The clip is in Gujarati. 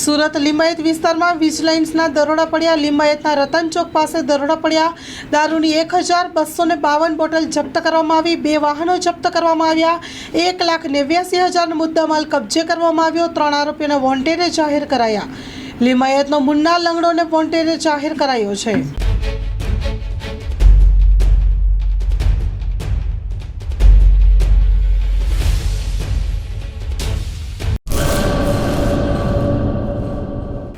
સુરત લિંબાયત વિસ્તારમાં વિજિલન્સના દરોડા પડ્યા. લિંબાયતના રતન ચોક પાસે દરોડા પડ્યા. દારૂની એક હજાર બસો ને બાવન બોટલ જપ્ત કરવામાં આવી. બે વાહનો જપ્ત કરવામાં આવ્યા. એક લાખ નેવ્યાસી હજારનો મુદ્દામાલ કબજે કરવામાં આવ્યો. ત્રણ આરોપીઓને વોન્ટેડે જાહેર કરાયા. લિંબાયતનો મુન્ના લંગડોને વોન્ટેડે જાહેર કરાયો છે.